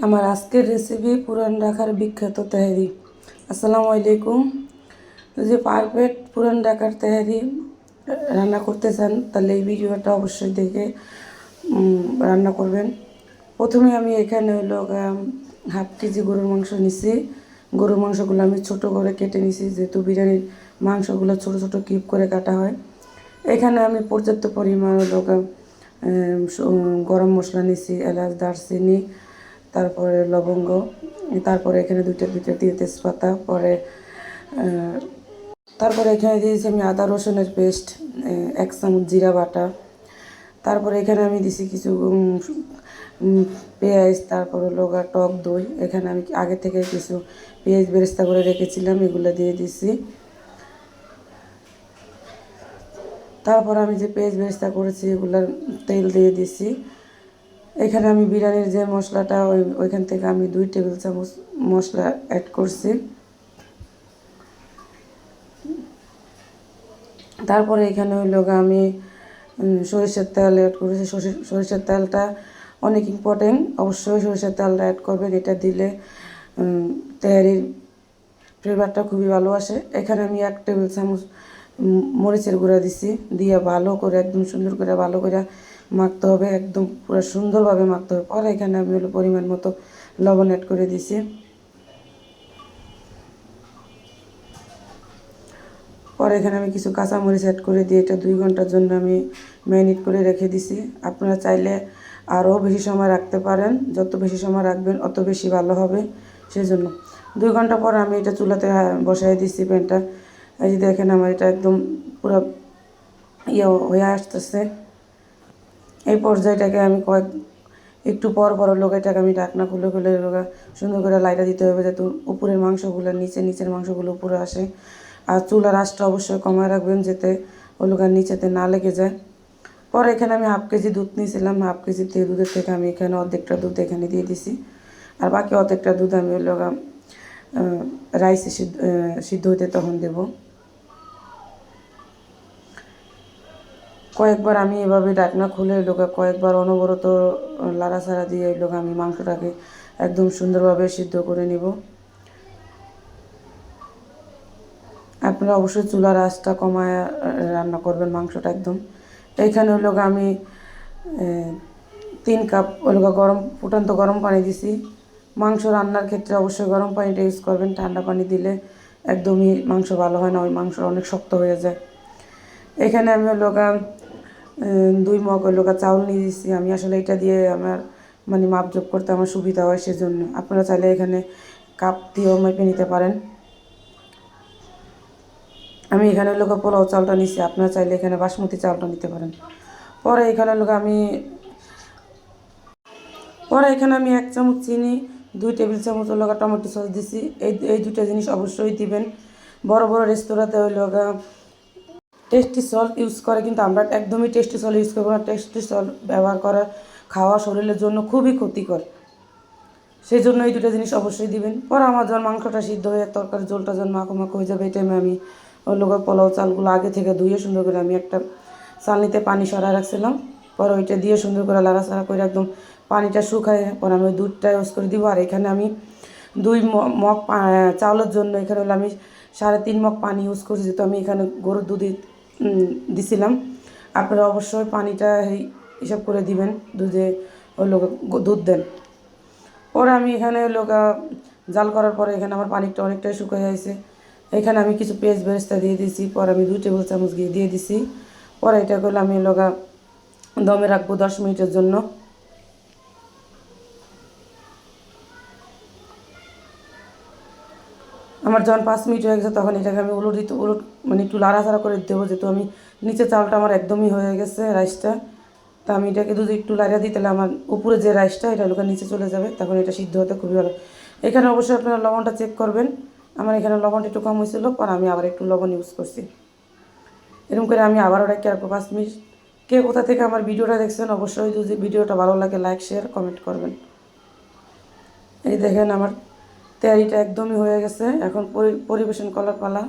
আমার আজকের রেসিপি পুরান ঢাকার বিখ্যাত তেহারি। আসসালামু আলাইকুম। যদি পারফেক্ট পুরান ঢাকার তেহারি রান্না করতে চান তাহলে এই ভিডিওটা অবশ্যই দেখে রান্না করবেন। প্রথমে আমি এখানে হলো হাফ কেজি গরুর মাংস নিছি। গরুর মাংসগুলো আমি ছোট করে কেটে নিছি, যেহেতু বিরিয়ানির মাংসগুলো ছোট ছোট কিপ করে কাটা হয়। এখানে আমি পর্যাপ্ত পরিমাণ হলো গরম মশলা নিছি, এলাচ, দারচিনি তারপরে লবঙ্গ, তারপরে এখানে দুইটা দুইটা দিয়ে তেজপাতা, পরে তারপরে এখানে দিয়েছি আমি আদা রসুনের পেস্ট এক চামচ জিরা বাটা। তারপরে এখানে আমি দিছি কিছু পেঁয়াজ, তারপর হলো গা টক দই। এখানে আমি আগে থেকে কিছু পেঁয়াজ বেরেস্তা করে রেখেছিলাম, এগুলো দিয়ে দিছি। তারপর আমি যে পেঁয়াজ বেরেস্তা করেছি, এগুলোর তেল দিয়ে দিছি। এখানে আমি বিরিয়ানির যে মশলাটা, ওই, ওইখান থেকে আমি দুই টেবিল চামচ মশলা অ্যাড করছি। তারপরে এখানে হইল আমি সরিষার তেল অ্যাড করেছি। সরিষ- সরিষার তেলটা অনেক ইম্পর্টেন্ট অবশ্যই সরিষার তেলটা অ্যাড করবেন। এটা দিলে তেহারির ফ্লেভারটা খুবই ভালো আসে। এখানে আমি এক টেবিল চামচ মরিচের গুঁড়া দিছি। দিয়ে ভালো করে, একদম সুন্দর করে ভালো করে মাখতে হবে, একদম পুরো সুন্দরভাবে মাখতে হবে। পরে এখানে আমি হলো পরিমাণ মতো লবণ অ্যাড করে দিছি। পরে এখানে আমি কিছু কাঁচামরিচ অ্যাড করে দিয়ে এটা দুই ঘণ্টার জন্য আমি ম্যারিনেট করে রেখে দিছি। আপনারা চাইলে আরও বেশি সময় রাখতে পারেন। যত বেশি সময় রাখবেন, অত বেশি ভালো হবে। সেই জন্য দুই ঘণ্টা পর আমি এটা চুলাতে হা- বসাই দিছি প্যানটা। এই যে দেখেন আমার এটা একদম পুরো ইয়ে হয়ে আসতেছে। এই পর্যায়টাকে আমি কয়েক, একটু পর পর লোক এটাকে আমি ঢাকনা খুলে খুলে লোক সুন্দর করে লাইটা দিতে হবে যাতে উপরের মাংসগুলো, নিচে, নিচের মাংসগুলো উপরে আসে। আর চুলার আঁচটা অবশ্যই কমায় রাখবেন যাতে ওগুলো নিচেতে না লেগে যায়। পরে এখানে আমি হাফ কেজি দুধ নিয়েছিলাম, হাফ কেজি দিয়ে দুধের থেকে আমি এখানে অর্ধেকটা দুধ এখানে দিয়ে দিছি। আর বাকি অর্ধেকটা দুধ আমি হলো রাইসে সিদ্ধ সিদ্ধ হতে তখন দেবো। কয়েকবার আমি এভাবে ডাকনা খুলে এই লোকে কয়েকবার অনবরত লাড়াছাড়া দিয়ে এই লোক আমি মাংসটাকে একদম সুন্দরভাবে সিদ্ধ করে নিব। আপনারা অবশ্যই চুলার আঁচটা কমায় রান্না করবেন মাংসটা একদম। এইখানে হলো আমি তিন কাপ হলো গরম, ফুটান্ত গরম পানি দিছি। মাংস রান্নার ক্ষেত্রে অবশ্যই গরম পানিটা ইউজ করবেন, ঠান্ডা পানি দিলে একদমই মাংস ভালো হয় না, ওই মাংস অনেক শক্ত হয়ে যায়। এখানে আমি হলো দুই মগ গা চাউল নিয়ে দিচ্ছি আমি আসলে এটা দিয়ে আমার মানে মাপজোপ করতে আমার সুবিধা হয় সেজন্য। আপনারা চাইলে এখানে কাপ দিয়েও মেপে নিতে পারেন। আমি এখানে হলো পোলাও চালটা নিচ্ছি আপনারা চাইলে এখানে বাসমতি চালটা নিতে পারেন। পরে এখানে গা আমি, পরে এখানে আমি এক চামচ চিনি, দুই টেবিল চামচ গা টমেটো সস দিছি। এই এই দুটো জিনিস অবশ্যই দিবেন। বড় বড় রেস্তোরাঁতে হলো গা টেস্টি সল্ট ইউজ করে কিন্তু আমরা একদমই টেস্টি সল্ট ইউজ করব না। টেস্টি সল্ট ব্যবহার করা খাওয়া শরীরের জন্য খুবই ক্ষতিকর। সেই জন্য এই দুটো জিনিস অবশ্যই দিবেন। পরে আমার যখন মাংসটা সিদ্ধ হয়ে তরকারি জলটা যখন মাখো মাখো হয়ে যাবে এই টাইমে আমি ওই লোক পোলাও চালগুলো আগে থেকে ধুয়ে সুন্দর করে আমি একটা চালনিতে পানি সরাই রাখছিলাম। পরে ওইটা দিয়ে সুন্দর করে লাড়াচাড়া করে একদম পানিটা শুকায় পরে আমি ওই দুধটা ইউজ করে দিব। আর এখানে আমি দুই মগ চাউলের জন্য এখানে হলো আমি সাড়ে তিন মগ পানি ইউজ করছি। যেহেতু আমি এখানে গরুর উম, দিছিলাম। আপনারা অবশ্যই পানিটা হিসাব করে দিবেন, দুধে ওই লোক দুধ দেন। পরে আমি এখানে লোক, জাল করার পরে এখানে আমার পানিটা অনেকটাই শুকিয়ে যাইছে এখানে আমি কিছু পেঁয়াজ বেরেস্তা দিয়ে দিছি, পরে আমি দুই টেবিল চামচ ঘি দিয়ে দিছি। পরে এটা করলে আমি লোকা দমে রাখব দশ মিনিটের জন্য। আমার যখন পাঁচ মিনিট হয়ে গেছে, তখন এটাকে আমি উলট দিতে, উলট মানে একটু লাড়াচাড়া করে দিতে হবে যেহেতু আমি নিচে চালটা আমার একদমই হয়ে গেছে রাইসটা। তা আমি এটাকে যদি একটু লাড়িয়ে দিই, তাহলে আমার উপরে যে রাইসটা, এটা লোকের নিচে চলে যাবে, তখন এটা সিদ্ধ হতে খুবই ভালো। এখানে অবশ্যই আপনারা লবণটা চেক করবেন। আমার এখানে লবণটা একটু কম হয়েছিল, পর আমি আবার একটু লবণ ইউজ করছি। এরকম করে আমি আবার ওটাকে আর পাঁচ মিনিট। কে কোথা থেকে আমার ভিডিওটা দেখছেন, অবশ্যই যদি ভিডিওটা ভালো লাগে লাইক শেয়ার কমেন্ট করবেন। এই দেখেন আমার তৈরিটা একদমই হয়ে গেছে। এখন পরি- পরিবেশন করার পালা।